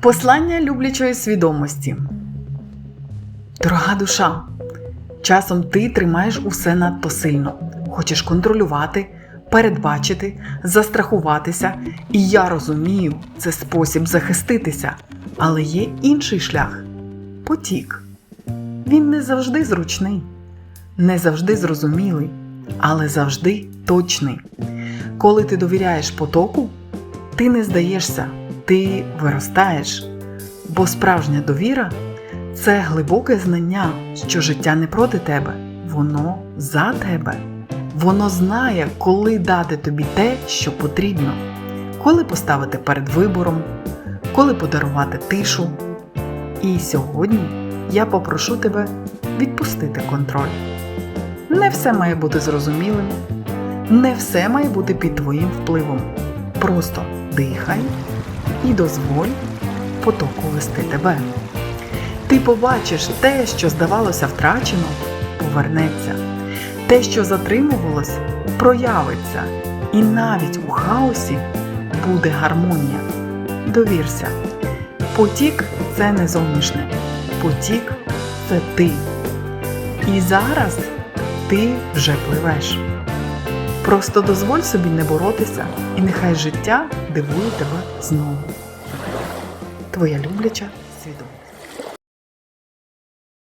Послання люблячої свідомості. Дорога душа, часом ти тримаєш усе надто сильно. Хочеш контролювати, передбачити, застрахуватися. І я розумію, це спосіб захиститися. Але є інший шлях потік. Він не завжди зручний, не завжди зрозумілий, але завжди точний. Коли ти довіряєш потоку, ти не здаєшся, ти виростаєш. Бо справжня довіра це глибоке знання, що життя не проти тебе, воно за тебе. Воно знає, коли дати тобі те, що потрібно, коли поставити перед вибором, коли подарувати тишу. І сьогодні я попрошу тебе відпустити контроль. Не все має бути зрозумілим, не все має бути під твоїм впливом. Просто дихай і дозволь потоку вести тебе. Ти побачиш те, що здавалося втрачено, повернеться, те, що затримувалось, проявиться, і навіть у хаосі буде гармонія. Довірся. Потік це не зовнішнє, потік це ти. І зараз ти вже пливеш. Просто дозволь собі не боротися, і нехай життя дивує тебе знову. Твоя любляча свідома.